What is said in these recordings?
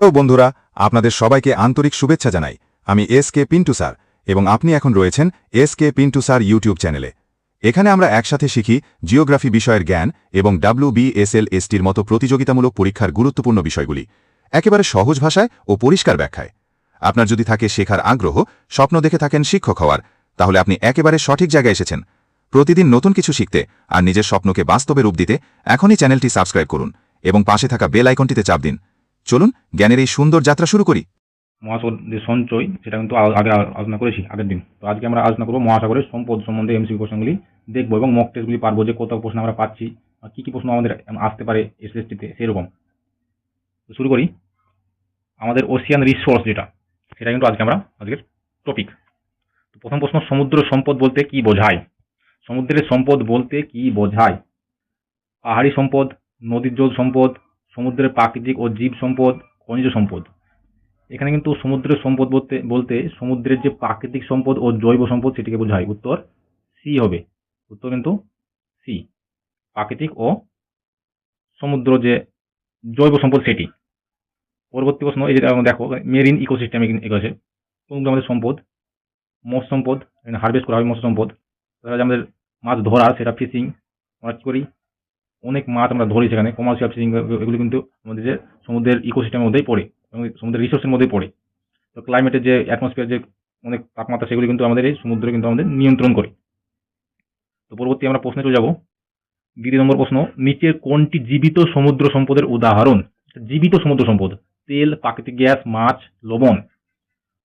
তো বন্ধুরা, আপনাদের সবাইকে আন্তরিক শুভেচ্ছা জানাই। আমি এস কে পিন্টু স্যার এবং আপনি এখন রয়েছেন S K Pintu sir YouTube চ্যানেলে। এখানে আমরা একসাথে শিখি জিওগ্রাফি বিষয়ের জ্ঞান এবং ডাব্লিউ বিএসএল এসটির মতো প্রতিযোগিতামূলক পরীক্ষার গুরুত্বপূর্ণ বিষয়গুলি, একেবারে সহজ ভাষায় ও পরিষ্কার ব্যাখ্যায়। আপনার যদি থাকে শেখার আগ্রহ, স্বপ্ন দেখে থাকেন শিক্ষক হওয়ার, তাহলে আপনি একেবারে সঠিক জায়গায় এসেছেন। প্রতিদিন নতুন কিছু শিখতে আর নিজের স্বপ্নকে বাস্তবে রূপ দিতে এখনই চ্যানেলটি সাবস্ক্রাইব করুন এবং পাশে থাকা বেল আইকনটিতে চাপ দিন। চলুন জ্ঞানের এই সুন্দর যাত্রা শুরু করি। মহাসাগর যে সঞ্চয়, সেটা কিন্তু আগে আলোচনা করেছি, আগের দিন। তো আজকে আমরা আলোচনা করব মহাসাগরের সম্পদ সম্বন্ধে এমসিকিউ প্রশ্নগুলি। দেখব এবং মক টেস্টগুলি পারব যে কত প্রশ্ন আমরা পাচ্ছি কী কী প্রশ্ন আমাদের আসতে পারে এসএসটিতে সেরকম। তো শুরু করি। আমাদের ওশিয়ান রিসোর্স যেটা, সেটা কিন্তু আজকে আমরা আজকের টপিক তো প্রথম প্রশ্ন, সমুদ্র সম্পদ বলতে কি বোঝায়? সমুদ্রের সম্পদ বলতে কি বোঝায়? পাহাড়ি সম্পদ, নদীর জল সম্পদ সমুদ্রের প্রাকৃতিক ও জীব সম্পদ, খনিজ সম্পদ। এখানে কিন্তু সমুদ্রের সম্পদ বলতে বলতে সমুদ্রের যে প্রাকৃতিক সম্পদ ও জৈব সম্পদ সেটিকে বোঝায়। উত্তর সি হবে। উত্তর কিন্তু সি প্রাকৃতিক ও সমুদ্র যে জৈব সম্পদ সেটি। পরবর্তী প্রশ্ন, এই যে দেখো মেরিন ইকোসিস্টেম এগোছে কোনগুলো আমাদের সম্পদ? মৎস্য সম্পদ হারভেস্ট করা হয় মৎস্য সম্পদ। যে আমাদের মাছ ধরা, সেটা ফিশিং আমরা করি। অনেক মাছ আমরা ধরি সেখানে কমার্শিয়াল ফিশিং এগুলো কিন্তু আমাদের যে সমুদ্রের ইকোসিস্টেমের মধ্যেই পড়ে এবং সমুদ্রের রিসোর্সের মধ্যেই পড়ে। তো ক্লাইমেটের যে অ্যাটমসফিয়ার যে অনেক তাপমাত্রা, সেগুলি কিন্তু আমাদের এই সমুদ্র কিন্তু আমাদের নিয়ন্ত্রণ করে। তো পরবর্তী আমরা প্রশ্নে চলে যাব। দ্বিতীয় নম্বর প্রশ্ন, নিচের কোনটি জীবিত সমুদ্র সম্পদের উদাহরণ? জীবিত সমুদ্র সম্পদ, তেল, প্রাকৃতিক গ্যাস, মাছ, লবণ।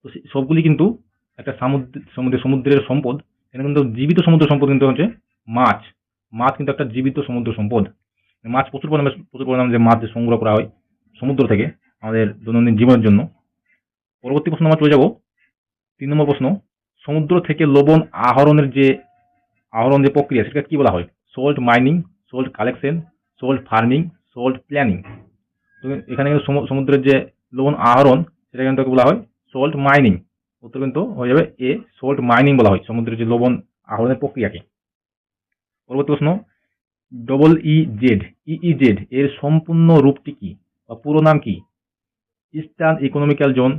তো সবগুলি কিন্তু একটা সামুদ্র, সমুদ্রের সমুদ্রের সম্পদ, এখানে কিন্তু জীবিত সমুদ্র সম্পদ কিন্তু হচ্ছে মাছ। মাছ কিন্তু একটা জীবিত সমুদ্র সম্পদ। মাছ প্রচুর পরিমাণে প্রচুর পরিমাণে যে মাছ সংগ্রহ করা হয় সমুদ্র থেকে আমাদের দৈনন্দিন জীবনের জন্য। পরবর্তী প্রশ্ন আমরা চলে যাব। তিন নম্বর প্রশ্ন, সমুদ্র থেকে লবণ আহরণের যে, আহরণ যে প্রক্রিয়া সেটা কি বলা হয়? Salt mining salt collection salt farming salt planning এখানে কিন্তু সমু- সমুদ্রের যে লবণ আহরণ সেটা কিন্তু বলা হয় সোল্ট মাইনিং উত্তর কিন্তু হয়ে যাবে এ সোল্ট মাইনিং বলা হয়, সমুদ্রের যে লবণ আহরণের প্রক্রিয়াকে। পরবর্তী প্রশ্ন। Double E Z E E Z এর সম্পূর্ণ রূপটি কি বা পুরো নাম কি? Eastern economical zone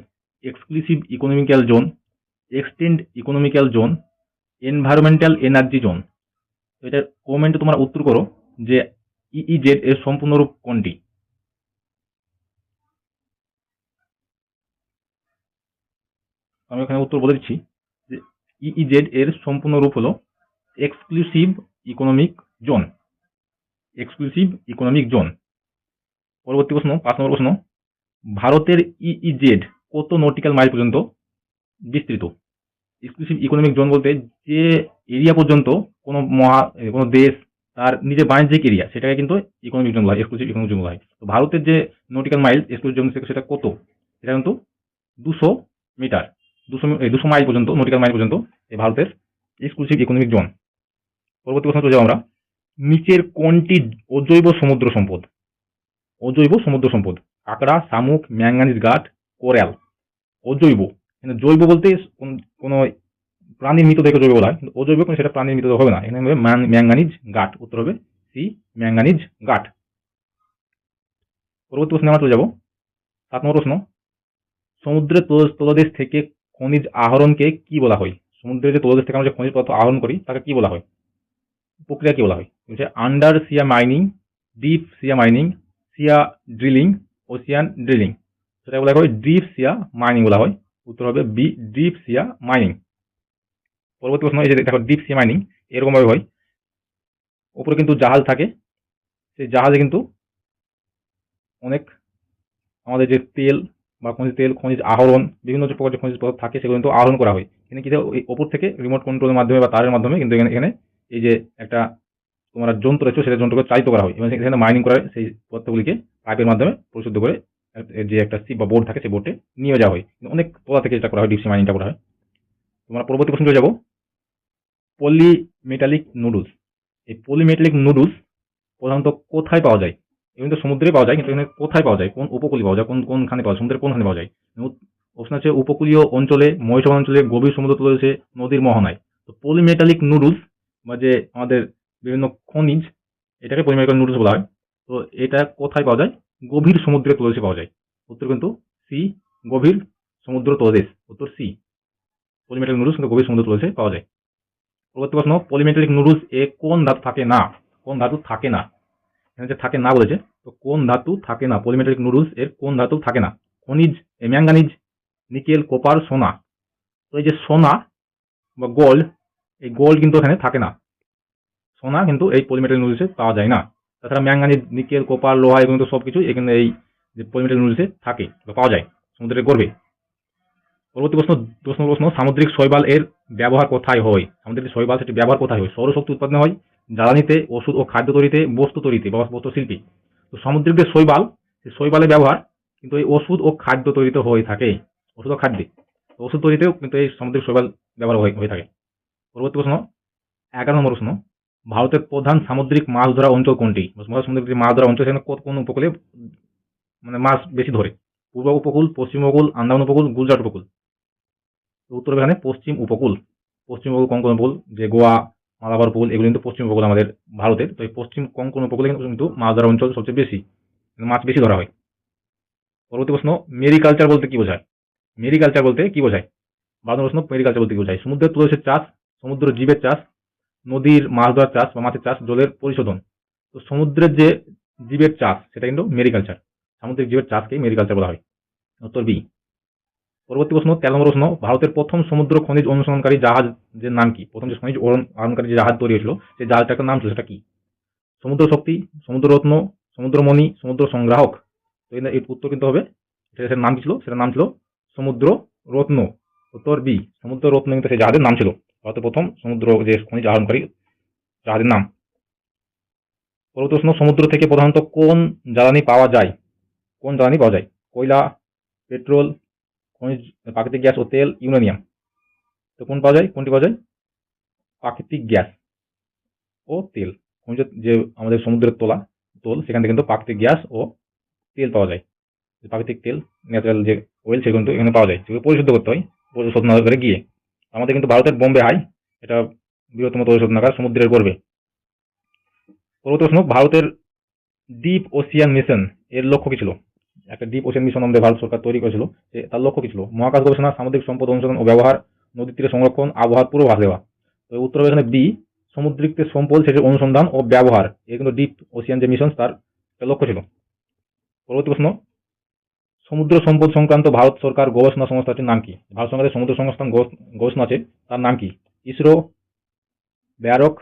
exclusive economical zone extend economical zone environmental energy zone তো এটা কমেন্টে তোমরা উত্তর করো যে ইইজেড এর সম্পূর্ণ রূপ কোনটি? আমি এখানে উত্তর বলে দিচ্ছি যে ইইজেড এর সম্পূর্ণ রূপ হলো exclusive economic zone exclusive economic zone পরবর্তী প্রশ্ন, পাঁচ নম্বর প্রশ্ন। ভারতের ইইজেড কত নটিক্যাল মাইল পর্যন্ত বিস্তৃত? এক্সক্লুসিভ ইকোনমিক জোন বলতে যে এরিয়া পর্যন্ত কোনো মহা কোনো দেশ তার নিজের বাণিজ্যিক এরিয়া সেটাকে কিন্তু ইকোনমিক জোন বলা হয় এক্সক্লুসিভ ইকোনমিক জোন বলা হয়। তো ভারতের যে নটিক্যাল মাইল এক্সক্লুসিভ জোন সেটা কত? সেটা কিন্তু দুশো মিটার দুশো দুশো মাইল পর্যন্ত নটিক্যাল মাইল পর্যন্ত ভারতের এক্সক্লুসিভ ইকোনমিক জোন পরবর্তী কথা চলে যাব আমরা। নিচের কোনটি অজৈব সমুদ্র সম্পদ? অজৈব সমুদ্র সম্পদ। কাঁকড়া শামুক ম্যাঙ্গানিজ গাঠ কোরাল। অজৈব। কিন্তু জৈব বলতে কোন- প্রাণীর মৃত মৃতদেহকে জৈব বলা হয় কিন্তু অজৈব কোনো সেটা প্রাণীর মৃতদেহ হবে না। এখানে হবে ম্যাঙ্গানিজ গাঠ উত্তর হবে সি ম্যাঙ্গানিজ গাঠ পরবর্তী প্রশ্নে আমরা চলে যাব। সাত নম্বর প্রশ্ন। সমুদ্রের তল- তলদেশ থেকে খনিজ আহরণকে কি বলা হয়? সমুদ্রের যে তলদেশ থেকে আমরা যে খনিজ পদার্থ আহরণ করি, তাকে কি বলা হয়? প্রক্রিয়া কি বলা হয়? হচ্ছে under sea mining deep sea mining sea drilling ocean drilling সেটা বলা হয় ডিপ সিয়া মাইনিং বলা হয়। উত্তর হবে বি ডিপ সিয়া মাইনিং পরবর্তী প্রশ্ন এই দেখো ডিপ সিয়া মাইনিং এরকম ভাবে হয়। উপরে কিন্তু জাহাজ থাকে। সেই জাহাজে কিন্তু অনেক আমাদের যে তেল বা খনিজ তেল, খনিজ আহরণ, বিভিন্ন যে প্রকার খনিজ পদার্থ থাকে, সেগুলো কিন্তু আহরণ করা হয়। কিন্তু কি ওই ওপর থেকে রিমোট কন্ট্রোলের মাধ্যমে বা তারের মাধ্যমে কিন্তু এখানে এখানে এই যে একটা তোমরা যন্ত্র রয়েছে সেটা যন্ত্রকে চালিত করা হয়। এবং সেখানে মাইনিং করা সেই পদার্থগুলিকে পাইপের মাধ্যমে পরিশুদ্ধ করে যে একটা সিপ বা বোর্ড থাকে সেই বোর্ডে নিয়ে যাওয়া হয়। অনেক তোলা থেকে যেটা করা হয় ডিপসি মাইনিংটা করা হয়। তোমরা পরবর্তী প্রশ্ন চলে যাব। পলিমেটালিক নুডলস এই পলিমেটালিক নুডলস প্রধানত কোথায় পাওয়া যায়? এগুলো তো সমুদ্রে পাওয়া যায়, কিন্তু এখানে কোথায় পাওয়া যায়? কোন উপকূলে পাওয়া যায়? কোন, কোনখানে পাওয়া যায়? সমুদ্রের কোনখানে পাওয়া যায়? অপশন আছে, উপকূলীয় অঞ্চলে মহিষাব অঞ্চলে, গভীর সমুদ্র তলদেশে নদীর মোহনায়। তো পলিমেটালিক নুডলস বা যে আমাদের বিভিন্ন খনিজ, এটাকে পলিমেটালিক নুডলস বলা হয়, তো এটা কোথায় পাওয়া যায়? গভীর সমুদ্রের তলদেশে পাওয়া যায়। উত্তর কিন্তু সি গভীর সমুদ্র তলদেশ, উত্তর সি পলিমেটালিক নুডলস কিন্তু গভীর সমুদ্র তলদেশে পাওয়া যায়। পরবর্তী প্রশ্ন পলিমেটালিক নুডলস এ কোন ধাতু থাকে না? কোন ধাতু থাকে না? এখানে যে থাকে না বলেছে, তো কোন ধাতু থাকে না? পলিমেটালিক নুডলস এর কোন ধাতু থাকে না? খনিজ ম্যাঙ্গানিজ নিকেল কোপার সোনা। তো এই যে সোনা বা গোল্ড এই গোল্ড কিন্তু এখানে থাকে না। সোনা কিন্তু এই পলিমেটাল নুডলসে পাওয়া যায় না। তাছাড়া ম্যাঙ্গানিজ নিকেল কোপার লোহা এগুলো সব কিছু এখানে এই যে পলিমেটাল নুডলসে থাকে পাওয়া যায়, সমুদ্রের গর্ভে। পরবর্তী প্রশ্ন প্রশ্ন প্রশ্ন, সামুদ্রিক শৈবাল এর ব্যবহার কোথায় হয়? সামুদ্রিক শৈবাল সেটি ব্যবহার কোথায় হয়? সৌরশক্তি উৎপাদনে হয়, জ্বালানিতে, ওষুধ ও খাদ্য তৈরিতে, বস্তু তৈরিতে, বা বস্ত্র শিল্পী। তো সামুদ্রিক যে শৈবাল সেই শৈবালের ব্যবহার কিন্তু এই ওষুধ ও খাদ্য তৈরিতে হয়ে থাকে, ওষুধ ও খাদ্যে। ওষুধ তৈরিতেও কিন্তু এই সামুদ্রিক শৈবাল ব্যবহার হয়ে থাকে। পরবর্তী প্রশ্ন, এগারো নম্বর প্রশ্ন, ভারতের প্রধান সামুদ্রিক মাছ ধরা অঞ্চল কোনটি? সামুদ্রিক যে মাছ ধরা অঞ্চল সেখানে কোন- উপকূলে মানে মাছ বেশি ধরে? পূর্ব উপকূল, পশ্চিম উপকূল, আন্দামান উপকূল, গুজরাট উপকূল? উত্তর এখানে পশ্চিম উপকূল। পশ্চিম উপকূল কোন কোন উপকূল? যে গোয়া, মালাবার উপকূল, এগুলো কিন্তু পশ্চিম উপকূল আমাদের ভারতের। তো এই পশ্চিম কোন কোন উপকূলে কিন্তু- মাছ ধরা অঞ্চল সবচেয়ে বেশি মাছ বেশি ধরা হয়। পরবর্তী প্রশ্ন, মেরিকালচার বলতে কি বোঝায়? মেরিকালচার বলতে কি বোঝায়? বারো প্রশ্ন, মেরিকালচার বলতে কি বোঝায়? সমুদ্রের তুলসের চাষ সমুদ্র জীবের চাষ, নদীর মাছ ধরার চাষ বা মাছের চাষ, জলের পরিশোধন। তো সমুদ্রের যে জীবের চাষ, সেটা কিন্তু মেরিকালচার। সামুদ্রিক জীবের চাষকেই মেরিকালচার বলা হয়। উত্তর বি। পরবর্তী প্রশ্ন, তেরো নম্বর প্রশ্ন, ভারতের প্রথম সমুদ্র খনিজ অনুসরণকারী জাহাজ যে নাম কি? প্রথম যে খনিজ অনুসন্ধানকারী যে জাহাজ তৈরি হয়েছিল, সেই জাহাজটার নাম ছিল, সেটা কি? সমুদ্র শক্তি, সমুদ্র রত্ন সমুদ্রমণি সমুদ্র সংগ্রাহক। তো এর উত্তর কিন্তু হবে। সেটা নাম কি ছিল? সেটার নাম ছিল সমুদ্র রত্ন। উত্তর বি, সমুদ্র রত্ন কিন্তু সেই জাহাজের নাম ছিল। ভারতের প্রথম সমুদ্র যে খনিজ আহরণকারী জাহাজের নাম। পরবর্তী প্রশ্ন সমুদ্র থেকে প্রধানত কোন জ্বালানি পাওয়া যায়? কোন জ্বালানি পাওয়া যায়? কয়লা, পেট্রোল, খনিজ, প্রাকৃতিক গ্যাস ও তেল, ইউরেনিয়াম। তো কোন পাওয়া যায়? কোনটি পাওয়া যায়? প্রাকৃতিক গ্যাস ও তেল। খনিজ যে আমাদের সমুদ্রের তোলা, তোল, সেখান থেকে কিন্তু প্রাকৃতিক গ্যাস ও তেল পাওয়া যায়। প্রাকৃতিক তেল ন্যাচারাল যে অয়েল সেগুলো কিন্তু এখানে পাওয়া যায়। সেগুলো পরিশুদ্ধ করতে হয়। পরিশোধনাগারে গিয়ে। আমাদের কিন্তু ভারতের বোম্বে হাই, এটা বৃহত্তম পরিশোধনাগার সমুদ্রের গর্ভে পরবর্তী প্রশ্ন, ভারতের ডিপ ওসিয়ান মিশন এর লক্ষ্য কি ছিল? একটা ডিপ ওশিয়ান মিশন আমাদের ভারত সরকার তৈরি করেছিল তার লক্ষ্য কি ছিল? মহাকাশ গবেষণা, সামুদ্রিক সম্পদ অনুসন্ধান ও ব্যবহার, নদীর তীরে সংরক্ষণ, আবহাওয়ার পূর্বাভাস দেওয়া। তো উত্তর এখানে বি সামুদ্রিক সম্পদ সেটির অনুসন্ধান ও ব্যবহার। এর কিন্তু ডিপ ওশিয়ান যে মিশন তার লক্ষ্য ছিল। পরবর্তী প্রশ্ন সমুদ্র সম্পদ সংক্রান্ত ভারত সরকার গবেষণা সংস্থাটির নাম কি? ভারত সরকারের সমুদ্র সংস্থান গবেষ- গবেষণা আছে, তার নাম কি? ইসরো, ব্যারক,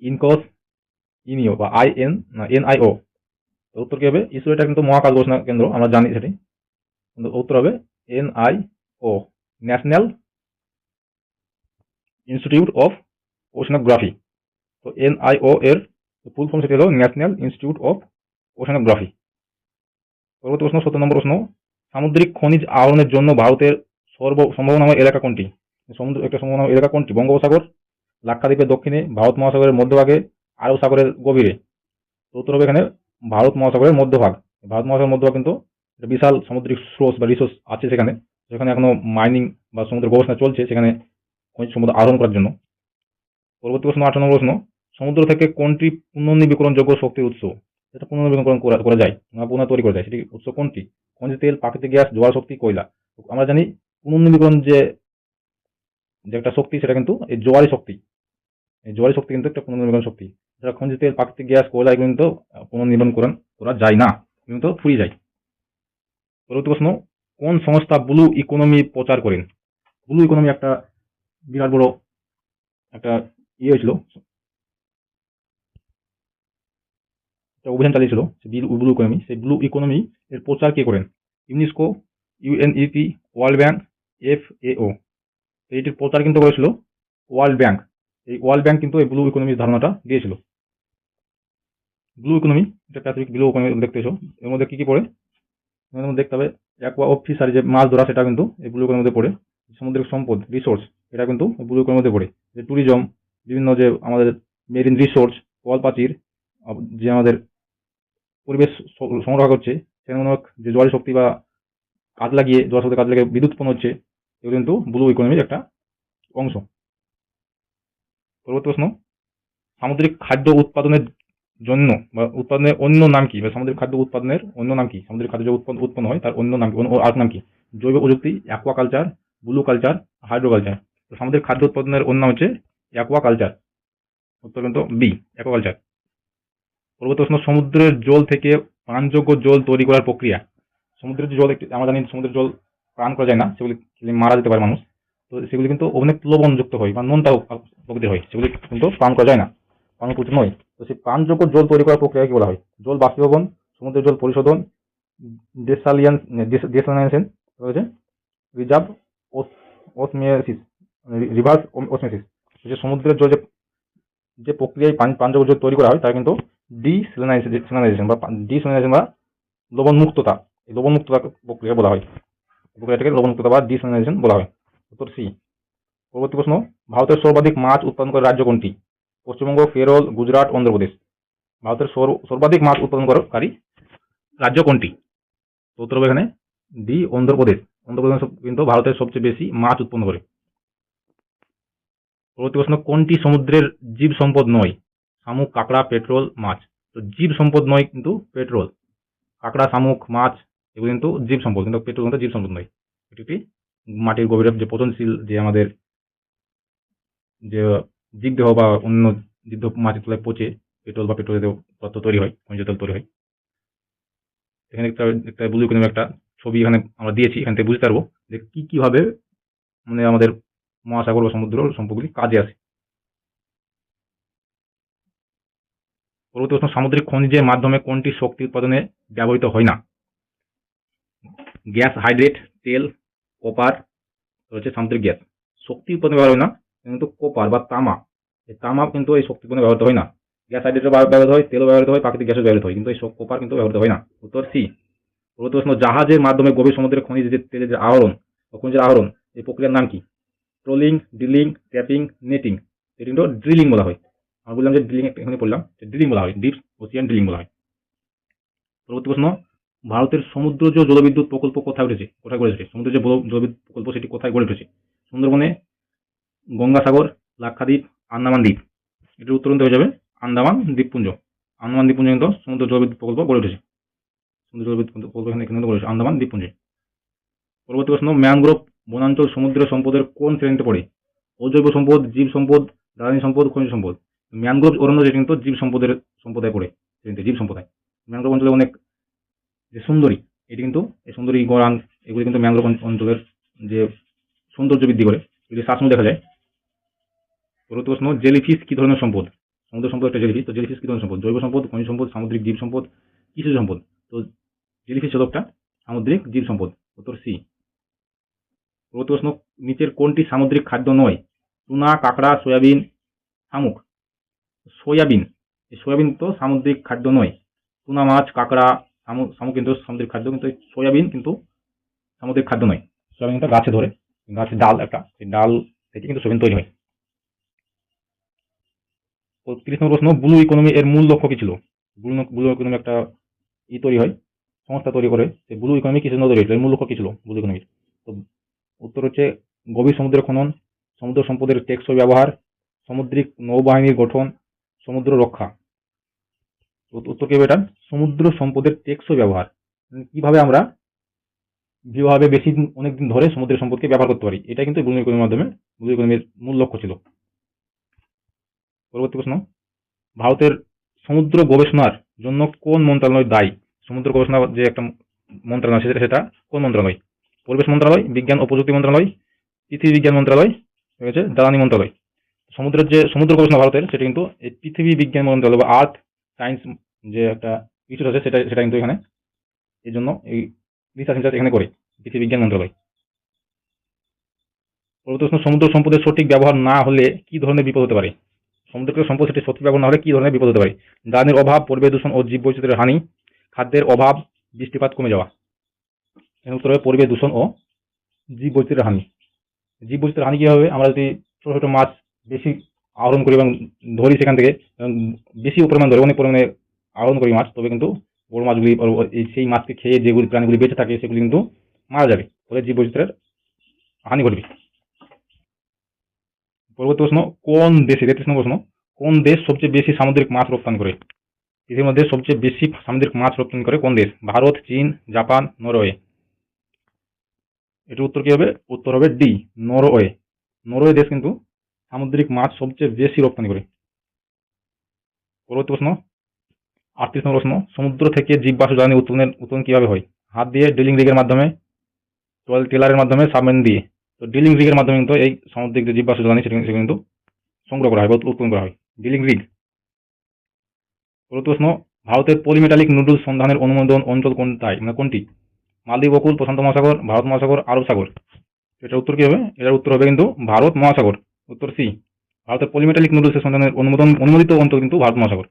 ইনকস, ইনিও বা আই এন, না, এনআইও। তো উত্তর কি হবে? ইসরো এটা কিন্তু মহাকাশ গবেষণা কেন্দ্র, আমরা জানি সেটি। কিন্তু উত্তর হবে NIO, National Institute of Oceanography. তো এনআইও এর ফুল ফর্ম সেটি হলো ন্যাশনাল ইনস্টিটিউট অফ ওশনোগ্রাফি। পরবর্তী প্রশ্ন, সত্তর নম্বর প্রশ্ন, সামুদ্রিক খনিজ আহরণের জন্য ভারতের সর্ব সম্ভাবনাময় এলাকা কোনটি? সমুদ্র, একটা সম্ভাবনাময় এলাকা কোনটি? বঙ্গোপসাগর, লাক্ষাদ্বীপের দক্ষিণে, ভারত মহাসাগরের মধ্যভাগে, আরব সাগরের গভীরে। তো উত্তর হবে এখানে ভারত মহাসাগরের মধ্যভাগ। ভারত মহাসাগরের মধ্যভাগ কিন্তু বিশাল সামুদ্রিক স্রোত বা রিসোর্স আছে সেখানে, যেখানে এখনও মাইনিং বা সমুদ্র গবেষণা চলছে সেখানে খনিজ সম্পদ আহরণ করার জন্য। পরবর্তী প্রশ্ন, আঠারো নম্বর প্রশ্ন, সমুদ্র থেকে কোনটি পুনর্নবীকরণযোগ্য শক্তির উৎস? এটা পুনর্নবীকরণ করা করা যায় বা পুনঃ তৈরি করা যায়। সেটি উৎস কোনটি? খনিজ তেল, প্রাকৃতিক গ্যাস, জোয়ার শক্তি, কয়লা। আমরা জানি পুনর্নবীকরণ যে যে একটা শক্তি, সেটা কিন্তু এই জোয়ারি শক্তি। এই জোয়ারি শক্তি কিন্তু একটা পুনর্নবীকরণ শক্তি। যেটা খনিজ তেল, প্রাকৃতিক গ্যাস, কয়লা এগুলো কিন্তু পুনর্নবীকরণ করা যায় না কিন্তু ফুরিয়ে যায়। পরবর্তী প্রশ্ন, কোন সংস্থা ব্লু ইকোনমি প্রচার করেন? ব্লু ইকোনমি একটা বিরাট বড় একটা ইয়ে হয়েছিল একটা অভিযান চালিয়েছিল, সে ব্লু ইকোনমি সেই ব্লু ইকোনমি এর প্রচার কে করেন? UNESCO UNEP World Bank FAO এইটির প্রচার কিন্তু করেছিল ওয়ার্ল্ড ব্যাংক এই ওয়ার্ল্ড ব্যাংক কিন্তু এই ব্লু ইকোনমির ধারণাটা দিয়েছিল। ব্লু ইকোনমি এটা প্যাসিফিক ব্লু ইকোনমি দেখতে এসো। এর মধ্যে কী কী পড়ে? এর মধ্যে দেখতে হবে অ্যাকোয়া অফ ফিশারি যে মাছ ধরা, সেটা কিন্তু এই ব্লু ইকোনমির মধ্যে পড়ে। সামুদ্রিক সম্পদ রিসোর্স এটা কিন্তু ব্লু ইকোনমির মধ্যে পড়ে। যে ট্যুরিজম বিভিন্ন যে আমাদের মেরিন রিসোর্স কল প্রাচীর আব- যে আমাদের পরিবেশ স- সংরক্ষণ করছে, সেখানে যে জল শক্তি বা কাজ লাগিয়ে জল শক্তি কাজ লাগিয়ে বিদ্যুৎ উৎপন্ন হচ্ছে, এগুলো কিন্তু ব্লু ইকোনমির একটা অংশ। পরবর্তী প্রশ্ন, সামুদ্রিক খাদ্য উৎপাদনের জন্য বা উৎপাদনের অন্য নাম কি? বা সামুদ্রিক খাদ্য উৎপাদনের অন্য নাম কি? সামুদ্রিক খাদ্য যে উৎপন্ন উৎপন্ন হয়, তার অন্য নাম কি? আর নাম কি? জৈব প্রযুক্তি অ্যাকোয়াকালচার ব্লু কালচার হাইড্রোকালচার তো সামুদ্রিক খাদ্য উৎপাদনের অন্য নাম হচ্ছে অ্যাকোয়াকালচার উত্তর কিন্তু বি অ্যাকোয়াকালচার পরবর্তী প্রশ্ন সমুদ্রের জল থেকে পানযোগ্য জল তৈরি করার প্রক্রিয়া। সমুদ্রের যে জল একটি, আমরা জানি সমুদ্রের জল পান করা যায় না, সেগুলি মারা যেতে পারে মানুষ। তো সেগুলি কিন্তু অনেক লবণযুক্ত হয়, বা নোনতা প্রকৃতির হয়, সেগুলি কিন্তু পান করা যায় না, পান প্রচুর নয়। তো সেই পানযোগ্য জল তৈরি করার প্রক্রিয়া কি বলা হয়? জল বাষ্পীভবন, সমুদ্রের জল পরিশোধন, ডেসালিয়ান ডেসালিনেশন রয়েছে রিজার্ভ ওসমিয়াসিস রিভার্স ওসমিয়াসিস যে সমুদ্রের জল যে যে প্রক্রিয়ায় পান পানযোগ্য জল তৈরি করা হয়, তার কিন্তু ডিসেলানাইজেশন বা ডিসেলানাইজেশন বা লবণমুক্ততা। এই লবণমুক্ততা প্রক্রিয়া বলা হয়। প্রক্রিয়াটাকে লবণমুক্ততা বা ডিসেলানাইজেশন বলা হয়। উত্তর সি। পরবর্তী প্রশ্ন, ভারতের সর্বাধিক মাছ উৎপাদন করে রাজ্য কোনটি? পশ্চিমবঙ্গ, কেরল, গুজরাট, অন্ধ্রপ্রদেশ। ভারতের সর্বাধিক মাছ উৎপাদন উৎপাদনকারী রাজ্য কোনটি? উত্তর হবে এখানে ডি, অন্ধ্রপ্রদেশ। অন্ধ্রপ্রদেশ কিন্তু ভারতের সবচেয়ে বেশি মাছ উৎপন্ন করে। পরবর্তী প্রশ্ন, কোনটি সমুদ্রের জীব সম্পদ নয়? শামুক, কাঁকড়া, পেট্রোল, মাছ। তো জীব সম্পদ নয় কিন্তু পেট্রোল। কাঁকড়া, শামুক, মাছ, এগুলো কিন্তু জীব সম্পদ, কিন্তু পেট্রোল কিন্তু জীব সম্পদ নয়। এটি একটি মাটির গভীরে যে পচনশীল যে আমাদের যে জীবদেহ বা অন্য জীবদেহ মাটির তলায় পচে, পেট্রোল বা পেট্রোল পদার্থ তৈরি হয়, খনিজ তেল তৈরি হয়। এখানে একটা একটা ইকোনমি একটা ছবি এখানে আমরা দিয়েছি, এখান থেকে বুঝতে পারব যে কী কীভাবে মানে আমাদের মহাসাগর বা সমুদ্র সম্পদগুলি কাজে আসে। পরবর্তী প্রশ্ন, সামুদ্রিক খনিজের মাধ্যমে কোনটি শক্তি উৎপাদনে ব্যবহৃত হয় না? গ্যাস, হাইড্রেট, তেল, কপার হচ্ছে সামুদ্রিক গ্যাস। শক্তি উৎপাদনে ব্যবহার হয় না, কিন্তু কপার বা তামা। এই তামা কিন্তু এই শক্তি উৎপাদনে ব্যবহৃত হয় না। গ্যাস হাইড্রেটও ব্যবহৃত হয়, তেলও ব্যবহৃত হয়, প্রাকৃতিক গ্যাসও ব্যবহৃত হয়, কিন্তু এই কপার কিন্তু ব্যবহৃত হয় না। উত্তর সি। পরবর্তী প্রশ্ন, জাহাজের মাধ্যমে গভীর সমুদ্রের খনিজ, যে তেলের যে আহরণ বা খনিজের আহরণ, এই প্রক্রিয়ার নাম কি? Trawling, drilling tapping netting. এটি কিন্তু ড্রিলিং বলা হয়। আমরা বললাম যে ড্রিলিং এখানে পড়লাম ড্রিলিং বলা হয় ডিপ ওসিয়ান ড্রিলিং বলা হয়। পরবর্তী প্রশ্ন, ভারতের সমুদ্রজ জলবিদ্যুৎ প্রকল্প কোথায় উঠেছে, কোথায় গড়ে উঠেছে? সমুদ্র যে জলবিদ্যুৎ প্রকল্প, সেটি কোথায় গড়ে উঠেছে? সুন্দরবনে, গঙ্গাসাগর, লাক্ষাদ্বীপ, আন্দামান দ্বীপ। এটির উত্তর কিন্তু হয়ে যাবে আন্দামান দ্বীপপুঞ্জ। আন্দামান দ্বীপপুঞ্জ কিন্তু সমুদ্র জলবিদ্যুৎ প্রকল্প গড়ে উঠেছে। সমুদ্র জলবিদ্যুৎ প্রকল্প এখানে এখানে গড়ে উঠেছে, আন্দামান দ্বীপপুঞ্জে। পরবর্তী প্রশ্ন, ম্যানগ্রোভ বনাঞ্চল সমুদ্র সম্পদের কোন শ্রেণীতে পড়ে? অজৈব সম্পদ, জীব সম্পদ জ্বালানি সম্পদ, খনিজ সম্পদ। ম্যানগ্রোভ অরণ্য যেটি কিন্তু জীব সম্পদের, সম্প্রদায় পড়ে শ্রেণীতে জীব সম্প্রদায়। ম্যানগ্রোভ অঞ্চলে অনেক যে সুন্দরী, এটি কিন্তু এই সুন্দরী গড়ান, এগুলি কিন্তু ম্যানগ্রোভ অঞ্চলের যে সৌন্দর্য বৃদ্ধি করে, এগুলি শ্বাসমূল দেখা যায়। পরবর্তী প্রশ্ন, জেলিফিশ কি ধরনের সম্পদ? সমুদ্র সম্পদ একটা জেলিফিশ, তো জেলিফিশ কি ধরনের সম্পদ? জৈব সম্পদ, খনিজ সম্পদ, সামুদ্রিক জীব সম্পদ, কিছু সম্পদ। তো জেলিফিশ হলো একটা সামুদ্রিক জীব সম্পদ। উত্তর সি। পরবর্তী প্রশ্ন, নিচের কোনটি সামুদ্রিক খাদ্য নয়? টুনা, কাঁকড়া, সয়াবিন, শামুক। সয়াবিন। সয়াবিন তো সামুদ্রিক খাদ্য নয়। টুনা মাছ, কাঁকড়া শামুক কিন্তু সামুদ্রিক খাদ্য, কিন্তু সয়াবিন কিন্তু সামুদ্রিক খাদ্য নয়। সয়াবিন কিন্তু গাছে ধরে গাছের ডাল একটা, সেই ডাল থেকে কিন্তু সয়াবিন তৈরি হয়। তিরিশ নম্বর প্রশ্ন, ব্লু ইকোনমি এর মূল লক্ষ্য কি ছিল? ব্লু ব্লু ইকোনমি একটা ই তৈরি হয়, সংস্থা তৈরি করে। সেই ব্লু ইকোনমি কিছু তৈরি হয়েছিল? মূল লক্ষ্য কি ছিল? ব্লু ইকোনমির। তো উত্তর হচ্ছে, গভীর সমুদ্রের খনন, সমুদ্র সম্পদের টেকসই ব্যবহার, সামুদ্রিক নৌবাহিনীর গঠন সমুদ্র রক্ষা। উত্তর কি এটা? সমুদ্র সম্পদের টেকসই ব্যবহার। কীভাবে আমরা কীভাবে বেশি অনেক দিন ধরে সমুদ্রের সম্পদকে ব্যবহার করতে পারি? এটা কিন্তু ব্লু ইকোনমির মাধ্যমে ব্লু ইকোনমির মূল লক্ষ্য ছিল। পরবর্তী প্রশ্ন। ভারতের সমুদ্র গবেষণার জন্য কোন মন্ত্রণালয় দায়ী? সমুদ্র গবেষণা যে একটা মন্ত্রণালয় সেটা সেটা কোন মন্ত্রণালয়? পরিবেশ মন্ত্রণালয়, বিজ্ঞান ও প্রযুক্তি মন্ত্রণালয়, পৃথিবী বিজ্ঞান মন্ত্রণালয় রয়েছে জ্বালানি মন্ত্রণালয়। সমুদ্রের যে, সমুদ্র গবেষণা ভারতের, সেটা কিন্তু এই পৃথিবী বিজ্ঞান মন্ত্রণালয় বা আর্থ সায়েন্স যে একটা কিছু আছে, সেটা সেটা কিন্তু এখানে এই জন্য এই রিসার্চ সেন্টার এখানে করে, পৃথিবী বিজ্ঞান মন্ত্রণালয়। পরবর্তী প্রশ্ন, সমুদ্র সম্পদের সঠিক ব্যবহার না হলে কি ধরনের বিপদ হতে পারে? সমুদ্রের সম্পদ সেটি সঠিক ব্যবহার না হলে কি ধরনের বিপদ হতে পারে? জ্বালানির অভাব, পরিবেশ দূষণ ও জীব বৈচিত্র্যের হানি, খাদ্যের অভাব, বৃষ্টিপাত কমে যাওয়া। এর উত্তর হবে পরিবেশ দূষণ ও জীব বৈচিত্র্যের হানি। জীব বৈচিত্র্যের হানি কি হবে আমরা যদি ছোট ছোট মাছ বেশি আহরণ করি এবং ধরি সেখান থেকে বেশি পরিমাণ ধরে অনেক পরিমাণে আহরণ করি মাছ, তবে কিন্তু বড় মাছগুলি সেই মাছকে খেয়ে যেগুলি প্রাণীগুলি বেঁচে থাকে সেগুলি কিন্তু মারা যাবে। ফলে জীব বৈচিত্র্যের হানি ঘটবে। পরবর্তী প্রশ্ন, কোন দেশে, তেত্রিশ নম্বর প্রশ্ন, কোন দেশ সবচেয়ে বেশি সামুদ্রিক মাছ রপ্তানি করে? পৃথিবীর মধ্যে সবচেয়ে বেশি সামুদ্রিক মাছ রপ্তানি করে কোন দেশ? ভারত, চীন, জাপান, নরওয়ে। এটার উত্তর কি হবে? উত্তর হবে ডি, নরওয়ে। নরওয়ে দেশ কিন্তু সামুদ্রিক মাছ সবচেয়ে বেশি রপ্তানি করে। পরবর্তী প্রশ্ন, আটত্রিশ নম্বর প্রশ্ন, সমুদ্র থেকে জীববাসু জ্বালানি উৎপাদনের উৎপাদন কীভাবে হয়? হাত দিয়ে ড্রিলিং রিগের মাধ্যমে টয়েল টেলারের মাধ্যমে সাবমেরিন দিয়ে। তো ড্রিলিং রিগের মাধ্যমে কিন্তু এই সামুদ্রিক যে জীববাসু জ্বালানি, সেটা কিন্তু সংগ্রহ করা হয় বা উৎপাদন করা হয়। ড্রিলিং রিগ পরবর্তী প্রশ্ন, ভারতের পলিমেটালিক নুডলস সন্ধানের অনুমোদন অঞ্চল কোনটায় মানে কোনটি? মালদ্বীপ উপকূল প্রশান্ত মহাসাগর, ভারত মহাসাগর, আরব সাগর। এটার উত্তর কী হবে? এটার উত্তর হবে কিন্তু ভারত মহাসাগর। উত্তর সি, ভারতের পলিমেটালিক নুডলসের সন্ধানের অনুমোদন, অনুমোদিত অঞ্চল কিন্তু ভারত মহাসাগর।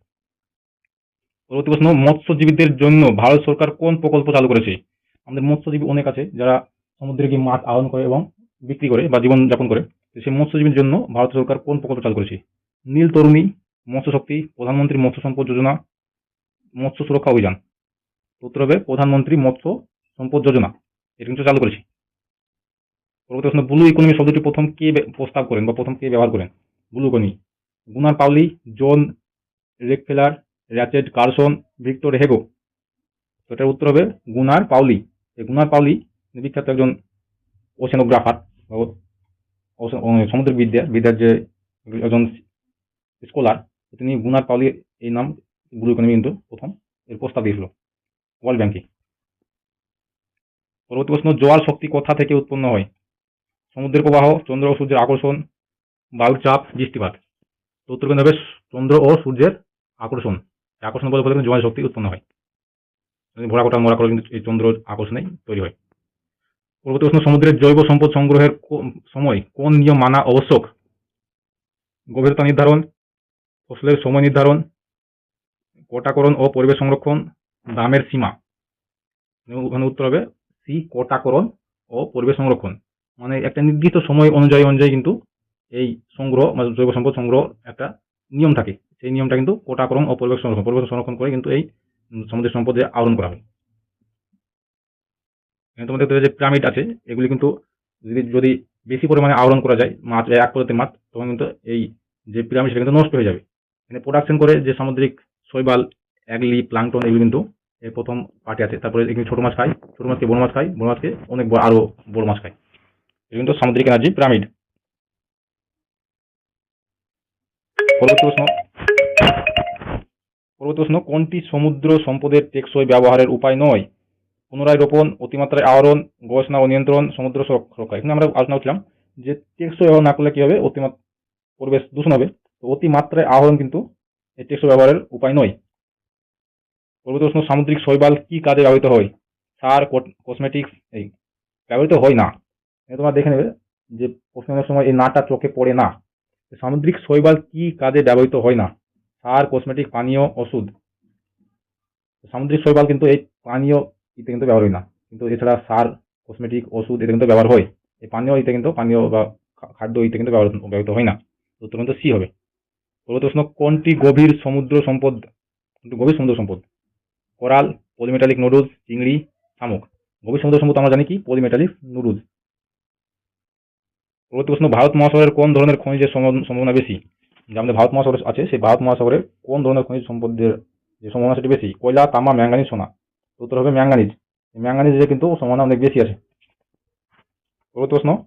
পরবর্তী প্রশ্ন, মৎস্যজীবীদের জন্য ভারত সরকার কোন প্রকল্প চালু করেছে? আমাদের মৎস্যজীবী অনেক আছে যারা সমুদ্রে গিয়ে মাছ আহরণ করে এবং বিক্রি করে বা জীবন যাপন করে সেই মৎস্যজীবীর জন্য ভারত সরকার কোন প্রকল্প চালু করেছে? নীল তরুণী, মৎস্য শক্তি, প্রধানমন্ত্রী মৎস্য সম্পদ যোজনা, মৎস্য সুরক্ষা অভিযান। উত্তর হবে, প্রধানমন্ত্রী মৎস্য সম্পদ যোজনা। এটা কিন্তু চালু করেছে। পরবর্তী প্রশ্ন ব্লু ইকোনমি শব্দটি প্রথম কে প্রস্তাব করেন বা প্রথম কে ব্যবহার করেন? ব্লু ইকোনমি গুনার পাউলি জন রেকফেলার র্যাচেড কার্সন ভিক্টর হেগো। এটার উত্তর হবে গুনার পাউলি এই গুনার পাউলি বিখ্যাত একজন ওশেনোগ্রাফার সমুদ্র বিদ্যা বিদ্যার যে একজন স্কলার, তিনি গুনার পাউলি এই নাম ব্লু ইকোনমি কিন্তু প্রথম এর প্রস্তাব দিয়েছিল। ওয়ার্ল্ড ব্যাংকে। পরবর্তী প্রশ্ন, জোয়ার শক্তি কোথা থেকে উৎপন্ন হয়? সমুদ্রের প্রবাহ চন্দ্র ও সূর্যের আকর্ষণ বায়ুর চাপ, বৃষ্টিপাত। তো উত্তর হবে চন্দ্র ও সূর্যের আকর্ষণ। আকর্ষণ বলে কিন্তু জোয়ার শক্তি উৎপন্ন হয়। ভরা কোটা মরা করে কিন্তু এই চন্দ্র আকর্ষণেই তৈরি হয়। পরবর্তী প্রশ্ন, সমুদ্রের জৈব সম্পদ সংগ্রহের সময় কোন নিয়ম মানা আবশ্যক? গভীরতা নির্ধারণ, ফসলের সময় নির্ধারণ, কোটাকরণ ও পরিবেশ সংরক্ষণ, দামের সীমা। উত্তর হবে সি, কোটাকরণ ও পরিবেশ সংরক্ষণ। মানে একটা নির্দিষ্ট সময় অনুযায়ী অনুযায়ী কিন্তু এই সংগ্রহ মানে জৈব সম্পদ সংগ্রহ একটা নিয়ম থাকে। সেই নিয়মটা কিন্তু কোটাকরণ ও পরিবেশ সংরক্ষণ পরিবেশ সংরক্ষণ করে কিন্তু এই সমুদ্রের সম্পদে আহরণ করা হয়। তোমাদের যে পিরামিড আছে, এগুলি কিন্তু যদি যদি বেশি পরিমাণে আহরণ করা যায়, মাছ, এক প্রজাতির মাছ, তখন কিন্তু এই যে পিরামিড সেটা কিন্তু নষ্ট হয়ে যাবে। এখানে প্রোডাকশন করে যে সামুদ্রিক শৈবাল অ্যাগলি প্লাংটন এগুলো কিন্তু এর প্রথম পার্টি আছে। তারপরে এগুলি ছোট মাছ খায়, ছোট মাছকে বড় মাছ খায়, বড় মাছকে অনেক বড়, আরও বড় মাছ খায়। কিন্তু সামুদ্রিক এনার্জি পিরামিড পরবর্তী প্রশ্ন। কোনটি সমুদ্র সম্পদের টেকসই ব্যবহারের উপায় নয়? পুনরায় রোপণ, অতিমাত্রায় আহরণ, গবেষণা ও নিয়ন্ত্রণ, সমুদ্র সুরক্ষা। এখানে আমরা আলোচনা করছিলাম যে টেকসই ব্যবহার না করলে কি হবে অতিমাত্রা পরিবেশ দূষণ হবে? তো অতিমাত্রায় আহরণ কিন্তু এই টেকসই ব্যবহারের উপায় নয়। পরবর্তী প্রশ্ন, সামুদ্রিক শৈবাল কি কাজে ব্যবহৃত হয়? সার কসমেটিক্স এই, ব্যবহৃত হয় না। তোমরা দেখে নেবে যে প্রশ্নের সময় এই নাটা চোখে পড়ে না। সামুদ্রিক শৈবাল কি কাজে ব্যবহৃত হয় না? সার, কসমেটিক, পানীয়, ওষুধ। সামুদ্রিক শৈবাল কিন্তু এই পানীয় ইতে কিন্তু ব্যবহার হয় না। কিন্তু এছাড়া সার, কসমেটিক, ওষুধ এতে কিন্তু ব্যবহার হয়। এই পানীয় ইতে কিন্তু পানীয় বা খাদ্য ইতে কিন্তু ব্যবহৃত হয় না। উত্তর কিন্তু সি হবে। পরবর্তী প্রশ্ন, কোনটি গভীর সমুদ্র সম্পদ? গভীর সমুদ্র সম্পদ? কোরাল, পলিমেটালিক নুডলস, চিংড়ি, শামুক। গভীর সমুদ্র সম্পদ আমরা জানি কি? Polymetallic nodules. পরবর্তী প্রশ্ন, ভারত মহাসাগরের কোন ধরনের খনিজের সম্ভাবনা বেশি? যে আমাদের ভারত মহাসাগর আছে, সেই ভারত মহাসাগরে কোন ধরনের খনিজ সম্পদের যে সম্ভাবনা সেটি বেশি? কয়লা, তামা, ম্যাঙ্গানিজ, সোনা। উত্তর হবে ম্যাঙ্গানিজ। ম্যাঙ্গানিজের কিন্তু সম্ভাবনা অনেক বেশি আছে। পরবর্তী প্রশ্ন,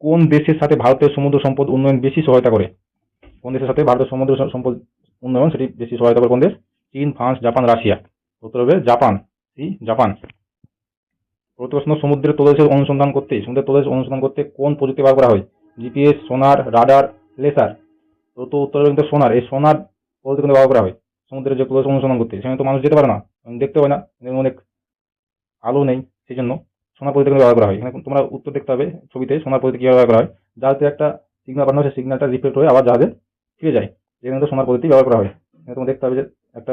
কোন দেশের সাথে ভারতের সমুদ্র সম্পদ উন্নয়ন বেশি সহায়তা করে? কোন দেশের সাথে ভারতের সমুদ্র সম্পদ উন্নয়ন সেটি বেশি সহায়তা করে? কোন দেশ? চীন, ফ্রান্স, জাপান, রাশিয়া। উত্তর হবে জাপান। জাপান। পরবর্তী প্রশ্ন সমুদ্রের তলদেশের অনুসন্ধান করতে, সমুদ্রের তলদেশ অনুসন্ধান করতে কোন প্রযুক্তি ব্যবহার করা হয়? জিপিএস সোনার, রাডার, লেসার। তো তো উত্তর কিন্তু সোনার, এই সোনার প্রযুক্তি কিন্তু ব্যবহার করা হয়। সমুদ্রের যে তলদেশ অনুসন্ধান করতে, সেখানে তো মানুষ যেতে পারে না দেখতে পায় না অনেক আলো নেই সেই জন্য সোনার প্রযুক্তি কিন্তু ব্যবহার করা হয়। এখানে তোমরা উত্তর দেখতে হবে ছবিতে সোনার প্রযুক্তি কীভাবে ব্যবহার করা হয়। জাহাজে একটা সিগনাল পাঠানো সেই সিগন্যালটা রিফ্লেক্ট হয়ে আবার জাহাজে ফিরে যায়। এখানে কিন্তু সোনার প্রযুক্তি ব্যবহার করা হয়। এখানে তোমরা দেখতে হবে যে একটা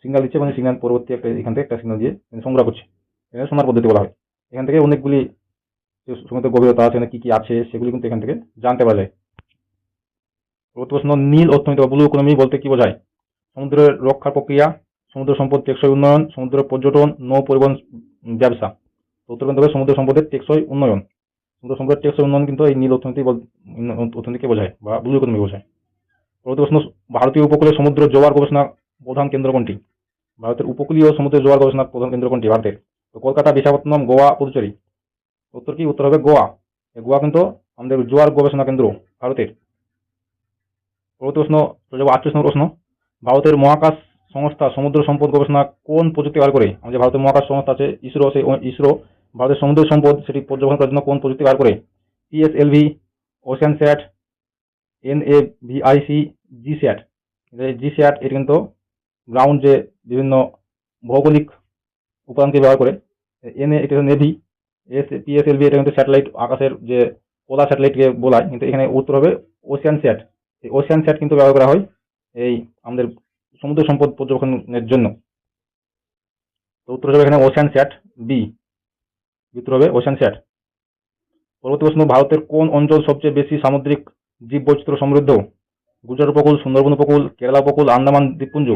সিগনাল দিচ্ছে মানে সিগনাল পরবর্তী একটা, এখান থেকে একটা সিগনাল দিয়ে সংগ্রহ করছে। এখানে সোনার পদ্ধতি বলা হয়। এখান থেকে অনেকগুলি সমুদ্রের গভীরতা আছে, এখানে কি কি আছে, সেগুলি কিন্তু এখান থেকে জানতে পারা যায় পরবর্তী প্রশ্ন, নীল অর্থনীতি বা ব্লু ইকোনমি বলতে কি বোঝায়? সমুদ্রের রক্ষার প্রক্রিয়া, সমুদ্র সম্পদ, টেকসই উন্নয়ন, সমুদ্র পর্যটন নৌ পরিবহন ব্যবসা। উত্তর হবে সমুদ্র সম্পদের টেকসই উন্নয়ন। সমুদ্র সম্পদের টেকসই উন্নয়ন কিন্তু এই নীল অর্থনীতি অর্থনীতিকে বোঝায় বা ব্লু ইকোনমি বোঝায়। পরবর্তী প্রশ্ন, ভারতীয় উপকূলে সমুদ্র জোয়ার গবেষণা প্রধান কেন্দ্র কোনটি? ভারতের উপকূলীয় সমুদ্র জোয়ার গবেষণার প্রধান কেন্দ্র কোনটি? ভারতের। তো কলকাতা, বিশাখাপত্তনম, গোয়া, পুদুচেরি। উত্তর কি? উত্তর হবে গোয়া। গোয়া কিন্তু আমাদের জোয়ার গবেষণা কেন্দ্র, ভারতের। পরবর্তী প্রশ্ন চলে যাব আটত্রিশ নম্বর প্রশ্ন। ভারতের মহাকাশ সংস্থা, সমুদ্র সম্পদ গবেষণা কোন প্রযুক্তি ব্যবহার করে? আমাদের ভারতের মহাকাশ সংস্থা আছে, ইসরো, সেই ইসরো, ভারতের সমুদ্র সম্পদ, সেটি পর্যবেক্ষণ করার জন্য কোন প্রযুক্তি ব্যবহার করে? PSLV oceansat NavIC GSAT GSAT এটি কিন্তু গ্রাউন্ড যে বিভিন্ন ভৌগোলিক উপাদানকে ব্যবহার করে এন এটা নেভি, এস পিএসএলভি এটা কিন্তু স্যাটেলাইট আকাশের যে পোলা স্যাটেলাইটকে বলায়, কিন্তু এখানে উত্তর হবে ওশিয়ান স্যাট। এই ওশিয়ান স্যাট কিন্তু ব্যবহার করা হয় এই আমাদের সমুদ্র সম্পদ পর্যবেক্ষণের জন্য। তো উত্তর হবে এখানে ওশিয়ান স্যাট, বি। উত্তর হবে ওশিয়ান স্যাট। পরবর্তী প্রশ্ন, ভারতের কোন অঞ্চল সবচেয়ে বেশি সামুদ্রিক জীববৈচিত্র্য সমৃদ্ধ? গুজরাট উপকূল, সুন্দরবন উপকূল, কেরালা উপকূল, আন্দামান দ্বীপপুঞ্জ।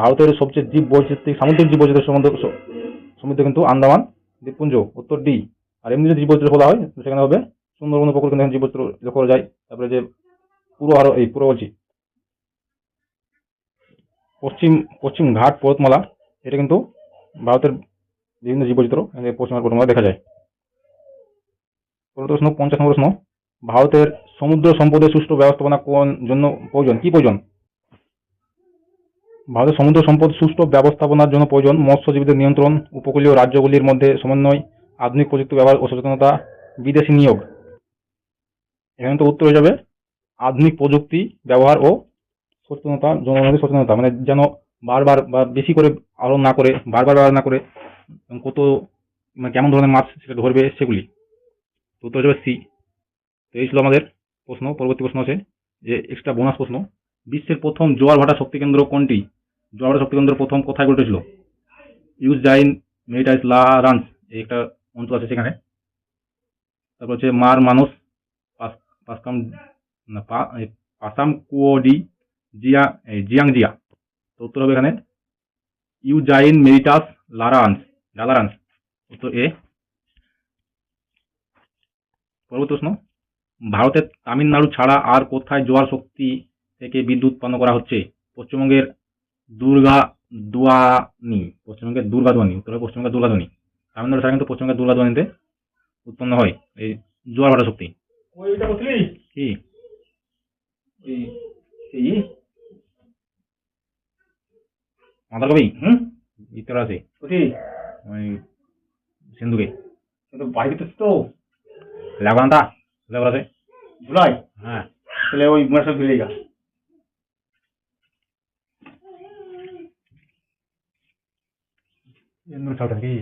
ভারতের সবচেয়ে জীব বৈচিত্রিক, সামুদ্রিক জীব বৈচিত্র্য সমৃদ্ধ কিন্তু আন্দামান, দ্বীপপুঞ্জ, উত্তর ডি আর এমনি যদি জীব বৈচিত্র্য বলা হয় সেখানে হবে সুন্দরবন উপকূল কিন্তু জীব বৈচিত্র্য লক্ষ্য করা যায়। তারপরে যে পুরো আরও, এই পুরো বলছি, পশ্চিম পশ্চিম ঘাট, পর্বতমালা, এটা কিন্তু ভারতের বিভিন্ন জীববৈচিত্র্য এখানে পশ্চিমবঙ্গ পর্বতমালা দেখা যায়। প্রশ্ন পঞ্চাশ নম্বর প্রশ্ন ভারতের সমুদ্র সম্পদের সুষ্ঠু ব্যবস্থাপনা কোন জন্য প্রয়োজন? কি প্রয়োজন? ভারতের সমুদ্র সম্পদ সুষ্ঠু ব্যবস্থাপনার জন্য প্রয়োজন মৎস্যজীবীদের নিয়ন্ত্রণ, উপকূলীয় রাজ্যগুলির মধ্যে সমন্বয়, আধুনিক প্রযুক্তি ব্যবহার ও সচেতনতা, বিদেশি নিয়োগ। এখানে তো উত্তর হয়ে যাবে, আধুনিক প্রযুক্তি ব্যবহার ও সচেতনতা, জনগণের সচেতনতা মানে যেন বারবার বা বেশি করে আরোপ না করে, বারবার ব্যবহার না করে কত মানে কেমন ধরনের মাছ সেটা ধরবে সেগুলি। উত্তর হয়ে যাবে সি। তো এই ছিল আমাদের প্রশ্ন, পরবর্তী প্রশ্ন আছে, যে এক্সট্রা বোনাস প্রশ্ন। বিশ্বের প্রথম জোয়ার ভাটা শক্তি কেন্দ্র কোনটি? জোয়ার ভাটা শক্তি কেন্দ্র প্রথম কোথায় গড়ে উঠেছিল ইউজ জাইন মেরিটাইস লা রান্স, এই একটা অঞ্চল আছে সেখানে। তারপর হচ্ছে মার মানুষ পাস- পাসকাম, না পাসাম কুয়োডি জিয়া জিয়াং জিয়া। তো উত্তর হবে এখানে, ইউজাইন মেরিটাস লারান্স লারান্স উত্তর এ। পরবর্তী প্রশ্ন, ভারতের তামিলনাড়ু ছাড়া আর কোথায় জোয়ার শক্তি থেকে বিদ্যুৎ উৎপন্ন করা হচ্ছে? পশ্চিমবঙ্গের দুর্গা দুয়ানি পশ্চিমবঙ্গের দুর্গাদুয়ানি উত্তর হবে পশ্চিমবঙ্গের দুর্গাদুয়ানি তামিলনাড়ু ছাড়া কিন্তু পশ্চিমবঙ্গের দুর্গাদুয়ানিতে উৎপন্ন হয় এই জোয়ার ভাটা শক্তি। কি? মাথার কবি? হুম? ভিতরে আছে। ওই সিন্ধুকে। কিন্তু বাড়ি ভিতরে তো। লাগানটা লেবার আছে। জুলাই? হ্যাঁ। তাহলে ওই মাসে ভুলে গা এন্দুর ছাউটা কি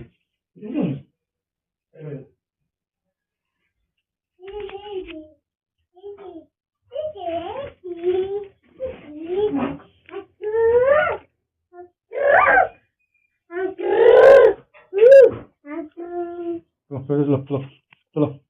চলো চলো চলো চলো